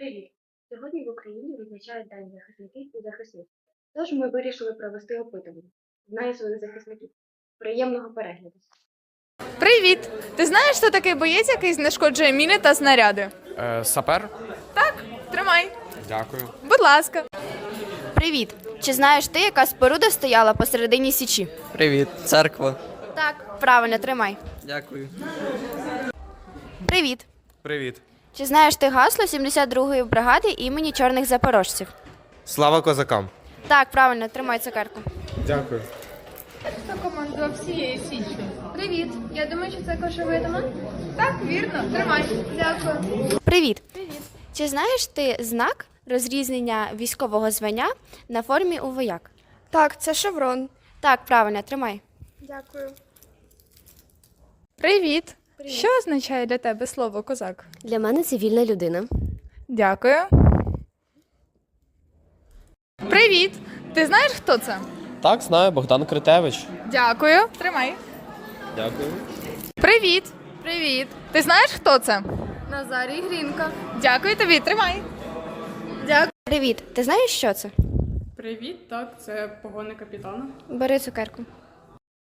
Привіт! Сьогодні в Україні відзначають День захисників і захисниць. Тож ми вирішили провести опитування. Знаю своїх захисників. Приємного перегляду. Привіт! Ти знаєш, хто такий боєць, який знешкоджує міни та снаряди? Е, сапер? Так, тримай. Дякую. Будь ласка. Привіт! Чи знаєш ти, яка споруда стояла посередині січі? Привіт, церква. Так, правильно, тримай. Дякую. Привіт! Привіт. Чи знаєш ти гасло 72-ї бригади імені чорних запорожців? Слава козакам. Так, правильно, тримай цукерку. Дякую. Командував всієї січі. Привіт. Я думаю, що це кошовий домон. Так, вірно. Тримай. Дякую. Привіт! Привіт! Чи знаєш ти знак розрізнення військового звання на формі у вояк? Так, це шеврон. Так, правильно, тримай. Дякую. Привіт. Що означає для тебе слово козак? Для мене це вільна людина. Дякую. Привіт. Ти знаєш, хто це? Так, знаю, Богдан Критевич. Дякую. Тримай. Дякую. Привіт. Привіт. Ти знаєш, хто це? Назарій Грінка. Дякую тобі. Тримай. Привіт! Ти знаєш, що це? Привіт, так, це погони капітана. Бери цукерку.